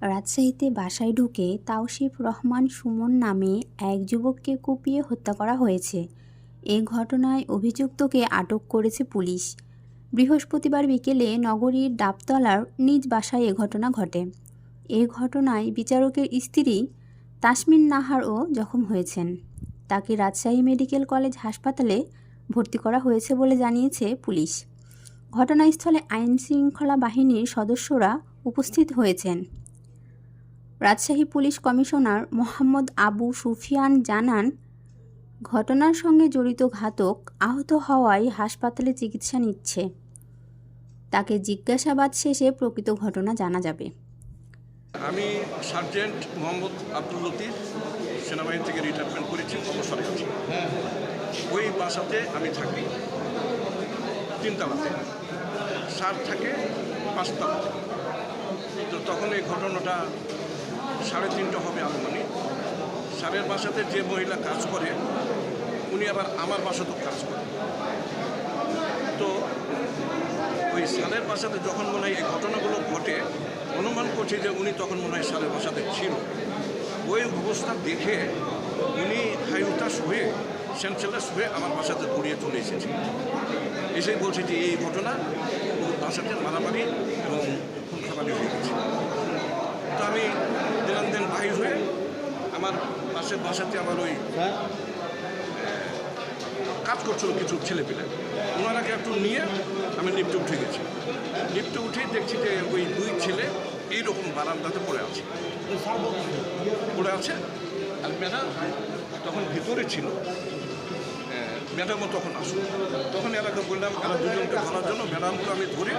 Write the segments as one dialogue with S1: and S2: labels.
S1: রাজশাহীতে বাসায় ঢুকে তাওসিফ রহমান সুমন নামে এক যুবককে কুপিয়ে হত্যা করা হয়েছে। এ ঘটনায় অভিযুক্তকে আটক করেছে পুলিশ। বৃহস্পতিবার বিকেলে নগরীর ডাবতলার নিজ বাসায় এ ঘটনা ঘটে। এ ঘটনায় বিচারকের স্ত্রী তাসমিন নাহারও জখম হয়েছেন। তাকে রাজশাহী মেডিকেল কলেজ হাসপাতালে ভর্তি করা হয়েছে বলে জানিয়েছে পুলিশ। ঘটনাস্থলে আইন শৃঙ্খলা বাহিনীর সদস্যরা উপস্থিত হয়েছেন। রাজশাহী পুলিশ কমিশনার মোহাম্মদ আবু সুফিয়ান জানান, ঘটনার সঙ্গে জড়িত ঘাতক আহত হওয়ায় হাসপাতালে চিকিৎসা নিচ্ছে। তাকে জিজ্ঞাসাবাদ শেষে প্রকৃত ঘটনা জানা যাবে।
S2: আমি সার্জেন্ট মোহাম্মদ আব্দুল লতিফ, সেনাবাহিনী থেকে রিটায়ারমেন্ট করেছি অবসরে আছি। ওই বাসাতে আমি থাকি, তিনতলাতে। স্যার থাকে, পাঁচতলাতে। তো তখন এই ঘটনাটা সাড়ে তিনটা হবে আনুমানিক। স্যারের বাসাতে যে মহিলা কাজ করে, উনি আবার আমার বাসাতেও কাজ করে। তো ওই সালের বাসাতে যখন মনে হয় এই ঘটনাগুলো ঘটে, অনুমান করছি যে উনি তখন মনে হয় সালের বাসাতে ছিল। ওই অবস্থা দেখে উনি হাই উতাস হয়ে সেন্সেলাস হয়ে আমার বাসাতে দৌড়িয়ে চলে এসেছে। এসেই বলছে যে এই ঘটনা, বাসাতে মারামারি এবং খুন খাবারি হয়ে গেছে তো আমি দিনান দিন বাহির হয়ে আমার পাশের বাসাতে আমার ওই কাজ করছিল কিছু ছেলেপেলে। ওনারাকে একটু নিয়ে আমি লিফটে উঠে গেছি লিফটে উঠে দেখছি যে ওই দুই ছেলে এইরকম বারান্দাতে পড়ে আছে। পড়ে আছে। আর ম্যাডাম তখন ভিতরে ছিল। ম্যাডামও তখন আসলো তখন এলাকা বললাম এরা দুজনকে ধরার জন্য ম্যাডামকে আমি ধরে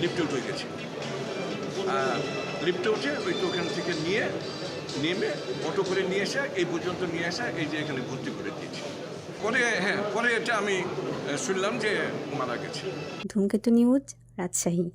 S2: লিফটে উঠে গেছি আর লিফটে উঠে ওই ওখান থেকে নিয়ে নেমে অটো করে নিয়ে আসা, এই পর্যন্ত নিয়ে আসা, এই যে এখানে ভর্তি করে দিয়েছি। পরে হ্যাঁ পরে এটা আমি শুনলাম যে মারা গেছে।
S1: ধূমকেতু নিউজ, রাজশাহী।